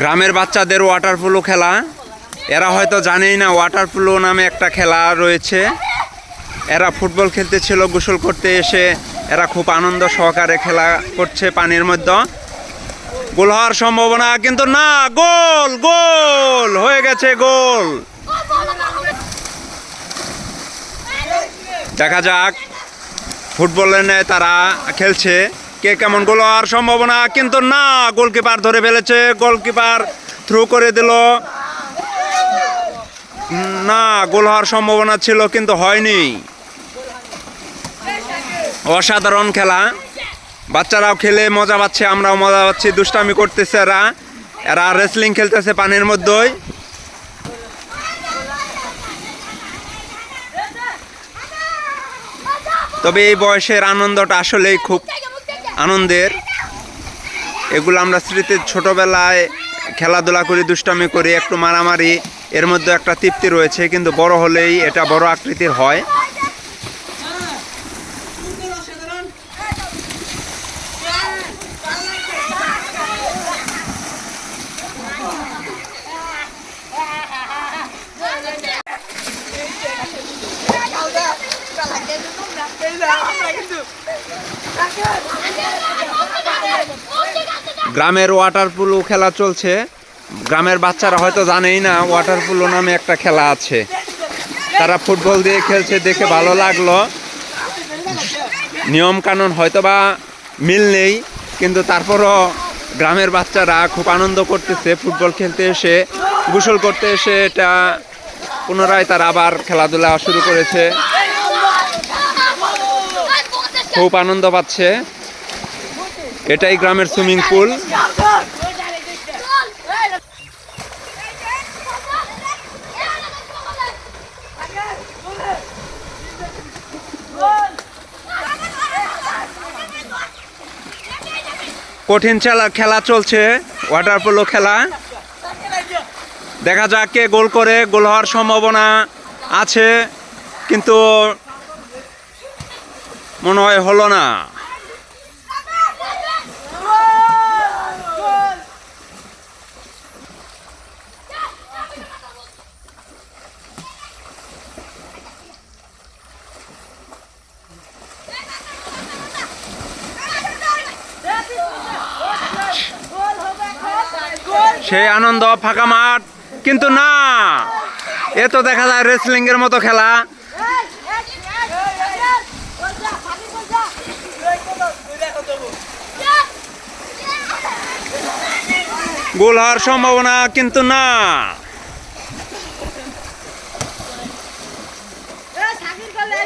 গ্রামের বাচ্চাদের water polo খেলা। এরা হয়তো জানেই না ওয়াটার পোলো নামে একটা খেলা রয়েছে। এরা ফুটবল খেলতে ছিল গোসল করতে এসে এরা খুব আনন্দ সহকারে খেলা করছে পানির মধ্যে। গোল হওয়ার সম্ভাবনা কিন্তু না, গোল গোল, হয়ে গেছে গোল। দেখা যাক, ফুটবলের নেয় তারা খেলছে। কে কেমন গোল হওয়ার সম্ভাবনা কিন্তু না, গোলকিপার ধরে ফেলেছে, গোলকিপার থ্রু করে দিল। না, গোল হওয়ার সম্ভাবনা ছিল কিন্তু হয়নি। অসাধারণ খেলা। বাচ্চারাও খেলে মজা পাচ্ছে, আমরাও মজা পাচ্ছি, দুষ্টামি করতেছে এরা। এরা রেসলিং খেলতেছে পানির মধ্যেই। তবে এই বয়সের আনন্দটা আসলেই খুব আনন্দের। এগুলো আমরা স্মৃতির ছোটোবেলায় খেলাধুলা করি, দুষ্টামি করি, একটু মারামারি, এর মধ্যে একটা তৃপ্তি রয়েছে, কিন্তু বড় হলেই এটা বড় আকৃতির হয়। গ্রামের ওয়াটার পুলো খেলা চলছে। গ্রামের বাচ্চারা হয়তো জানেই না ওয়াটার পুলো নামে একটা খেলা আছে। তারা ফুটবল দিয়ে খেলছে, দেখে ভালো লাগল। নিয়ম কানুন হয়তো বা মিল নেই, কিন্তু তারপরও গ্রামের বাচ্চারা খুব আনন্দ করতেছে, ফুটবল খেলতে এসে, গোসল করতে এসে এটা পুনরায় তারা আবার খেলাধুলা শুরু করেছে। খুব আনন্দ পাচ্ছে। এটাই গ্রামের সুইমিং পুল। কঠিন খেলা খেলা চলছে। ওয়াটার পোলো খেলা। দেখা যাক কে গোল করে। গোল হওয়ার সম্ভাবনা আছে। কিন্তু মনে হয় হলো না। সেই আনন্দ ফাঁকা মাঠ, কিন্তু না, এ তো দেখা যায় রেসলিং এর মতো খেলা। গোল হওয়ার সম্ভাবনা কিন্তু না। করলে